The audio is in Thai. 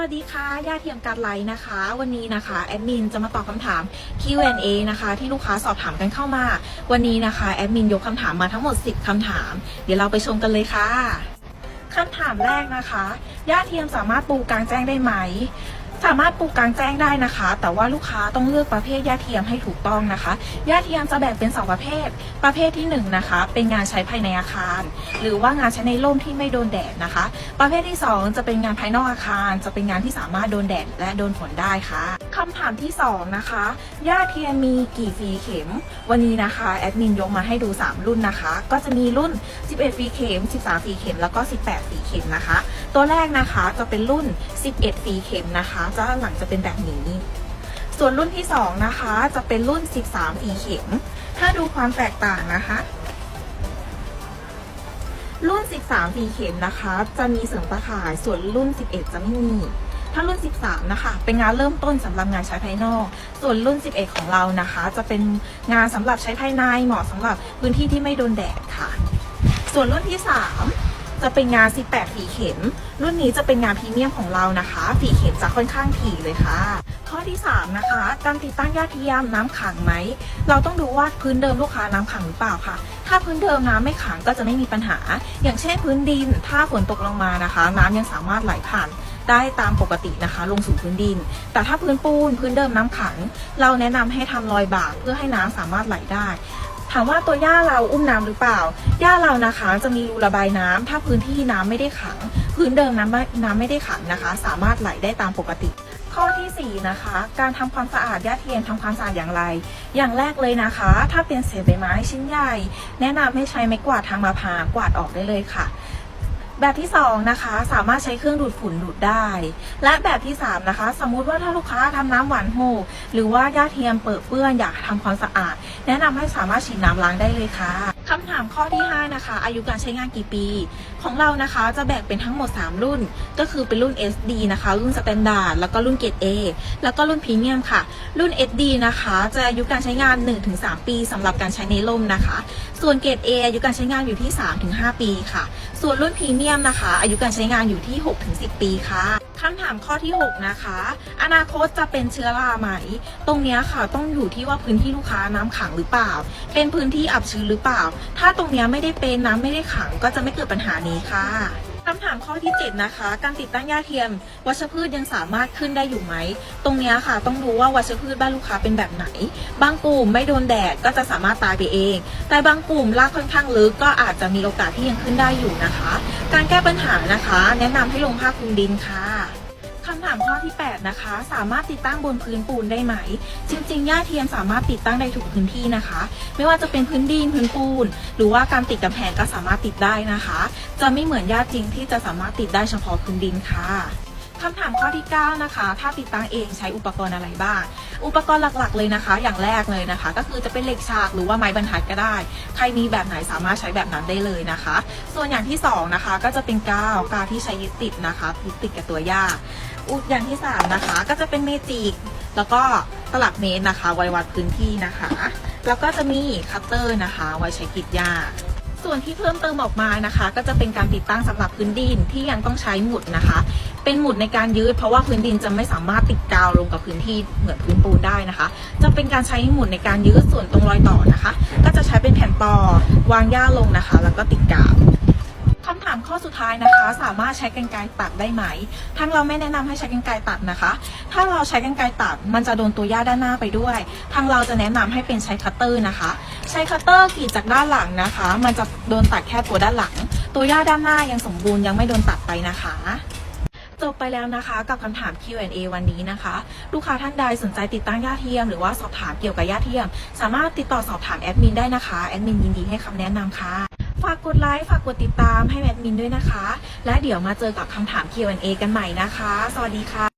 วัสดีค่ะย่าเทียมการไลน์นะคะ วันนี้นะคะแอดมินจะมาตอบคำถาม Q&A นะคะ ที่ลูกค้าสอบถามกันเข้ามา วันนี้นะคะแอดมินยกคำถามมาทั้งหมด 10คำถาม เดี๋ยวเราไปชมกันเลยค่ะคำถามแรกนะคะย่าเทียมสามารถปลูกกลางแจ้งได้ไหม สามารถปลูกกลางแจ้งได้นะคะ แต่ว่าลูกค้าต้องเลือกประเภทหญ้าเทียมให้ถูกต้องนะคะหญ้าเทียมจะแบ่งเป็นสองประเภท ประเภทที่หนึ่งนะคะ เป็นงานใช้ภายในอาคาร หรือว่างานใช้ในร่มที่ไม่โดนแดดนะคะ ประเภทที่สองจะเป็นงานภายนอกอาคาร จะเป็นงานที่สามารถโดนแดดและโดนฝนได้ค่ะคำถามที่สองนะคะหญ้าเทียมมีกี่ฟีเข็ม วันนี้นะคะแอดมินยกมาให้ดู 3 รุ่นนะคะ ก็จะมีรุ่น 11 ฟีเข็ม 13 ฟีเข็มแล้วก็ 18 ฟีเข็มนะคะ ตัวแรกนะคะจะเป็นรุ่น 11 ฟีเข็มนะคะจะหลังจะเป็นแบบนี้ ส่วนรุ่นที่2นะคะ จะเป็นรุ่น 13ฟีเข็ม ถ้าดูความแตกต่างนะคะ รุ่น 13ฟีเข็มนะคะ จะมีเสริมตะข่าย ส่วนรุ่น 11 จะไม่มีถ้ารุ่น 13 นะคะ เป็นงานเริ่มต้นสำหรับงานใช้ภายนอก ส่วนรุ่น 11 ของเรานะคะ จะเป็นงานสำหรับใช้ภายในเหมาะสำหรับพื้นที่ที่ไม่โดนแดดค่ะ ส่วนรุ่นที่ 3 จะเป็นงาน 18 ฝีเข็ม รุ่นนี้จะเป็นงานพรีเมียมของเรานะคะ ฝีเข็มจะค่อนข้างถี่เลยค่ะ ข้อที่ 3 นะคะ การติดตั้งยาเทียมน้ำขังไหม เราต้องดูว่าพื้นเดิมลูกค้าน้ำขังหรือเปล่าค่ะ ถ้าพื้นเดิมน้ำไม่ขังก็จะไม่มีปัญหา อย่างเช่นพื้นดิน ถ้าฝนตกลงมานะคะ น้ำยังสามารถไหลผ่านได้ตามปกตินะคะ ลงสู่พื้นดิน แต่ถ้าพื้นปูนพื้นเดิมน้ำขัง เราแนะนำให้ทำรอยบากเพื่อให้น้ำสามารถไหลได้ ถามว่าตัวหญ้าเราอุ้มน้ำหรือเปล่าหญ้าเรานะคะจะมีรูระบายน้ำถ้าพื้นที่น้ำไม่ได้ขัง พื้นเดิมน้ำไม่น้ำไม่ได้ขังนะคะ สามารถไหลได้ตามปกติ ข้อทีสี่4 นะคะ การทำความสะอาดหญ้าเทียมทำความสะอาดอย่างไร อย่างแรกเลยนะคะ ถ้าเป็นเศษใบไม้ชิ้นใหญ่ แนะนำให้ใช้ไม้กวาดทางมะพร้าวกวาดออกได้เลยค่ะ แบบที่ 2 นะคะ สามารถใช้เครื่องดูดฝุ่นดูดได้ และแบบที่ 3 นะคะ สมมุติว่าถ้าลูกค้าทำน้ำหวานโหกหรือว่าหญ้าเทียมเปิดเปื้อนอยากทำความสะอาด แนะนำให้สามารถฉีดน้ำล้างได้เลยค่ะ คำถามข้อที่ 5 นะคะ อายุการใช้งานกี่ปี ของเรานะคะจะแบ่งเป็นทั้งหมด 3 รุ่น ก็คือเป็นรุ่น SD นะคะ รุ่นสแตนดาร์ดแล้วก็รุ่นเกรด A แล้วก็รุ่นพรีเมียมค่ะ รุ่น SD นะคะ จะอายุการใช้งาน 1-3 ปีสำหรับการใช้ในร่มนะคะ ส่วนเกรด A อายุการใช้งานอยู่ที่ 3-5 ปีค่ะ ส่วนรุ่นพรีเมียมนะคะ อายุการใช้งานอยู่ที่ 6-10 ปีค่ะคำถามข้อที่ 6 นะคะ อนาคตจะเป็นเชื้อราไหม ตรงนี้ค่ะต้องอยู่ที่ว่าพื้นที่ลูกค้าน้ำขังหรือเปล่า เป็นพื้นที่อับชื้นหรือเปล่าถ้าตรงนี้ไม่ได้เป็นน้ำไม่ได้ขังก็จะไม่เกิดปัญหานี้ค่ะคำถามข้อที่ 7 นะคะ การติดตั้งหญ้าเทียม วัชพืชยังสามารถขึ้นได้อยู่ไหม ตรงนี้ค่ะ ต้องดูว่าวัชพืชบ้านลูกค้าเป็นแบบไหน บางกลุ่มไม่โดนแดดก็จะสามารถตายไปเอง แต่บางกลุ่มรากค่อนข้างลึกก็อาจจะมีโอกาสที่ยังขึ้นได้อยู่นะคะ การแก้ปัญหานะคะ แนะนำให้ลงผ้าคลุมดินค่ะำถามข้อที่ 8 นะคะ สามารถติดตั้งบนพื้นปูนได้ไหม จริงๆหญ้าเทียมสามารถติดตั้งได้ทุกพื้นที่นะคะ ไม่ว่าจะเป็นพื้นดินพื้นปูน หรือว่าการติดกำแพงก็สามารถติดได้นะคะ จะไม่เหมือนหญ้าจริงที่จะสามารถติดได้เฉพาะพื้นดินค่ะคำถามข้อที่ 9 นะคะ ถ้าติดตั้งเองใช้อุปกรณ์อะไรบ้าง อุปกรณ์หลักๆ เลยนะคะ อย่างแรกเลยนะคะ ก็คือจะเป็นเหล็กฉากหรือว่าไม้บรรทัดก็ได้ ใครมีแบบไหนสามารถใช้แบบนั้นได้เลยนะคะ ส่วนอย่างที่สองนะคะ ก็จะเป็นกาว กาวที่ใช้ยึดติดนะคะยึดติดกับตัวหญ้า อุปย่างที่สามนะคะ ก็จะเป็นเมจิกแล้วก็ตลับเมตรนะคะ ไว้วัดพื้นที่นะคะ แล้วก็จะมีคัตเตอร์นะคะ ไว้ใช้กรีดหญ้าส่วนที่เพิ่มเติมออกมานะคะ ก็จะเป็นการติดตั้งสำหรับพื้นดินที่ยังต้องใช้หมุดนะคะ เป็นหมุดในการยืดเพราะว่าพื้นดินจะไม่สามารถติดกาวลงกับพื้นที่เหมือนพื้นปูนได้นะคะ จะเป็นการใช้หมุดในการยืดส่วนตรงรอยต่อนะคะ ก็จะใช้เป็นแผ่นปอวางหญ้าลงนะคะ แล้วก็ติดกาว ถามข้อสุดท้ายนะคะ สามารถใช้กรรไกรตัดได้ไหมทางเราไม่แนะนำให้ใช้กรรไกรตัดนะคะ ถ้าเราใช้กรรไกรตัดมันจะโดนตัวหญ้าด้านหน้าไปด้วย ทางเราจะแนะนำให้เป็นใช้คัตเตอร์นะคะ ใช้คัตเตอร์กรีดจากด้านหลังนะคะ มันจะโดนตัดแค่ตัวด้านหลัง ตัวหญ้าด้านหน้ายังสมบูรณ์ยังไม่โดนตัดไปนะคะจบไปแล้วนะคะกับคำถาม Q&A วันนี้นะคะ ลูกค้าท่านใดสนใจติดตั้งหญ้าเทียม หรือว่าสอบถามเกี่ยวกับหญ้าเทียม สามารถติดต่อสอบถามแอดมินได้นะคะ แอดมินยินดีให้คำแนะนำค่ะ ฝากกดไลค์ ฝากกดติดตามให้แอดมินด้วยนะคะ และเดี๋ยวมาเจอกับคำถาม Q&A กันใหม่นะคะ สวัสดีค่ะ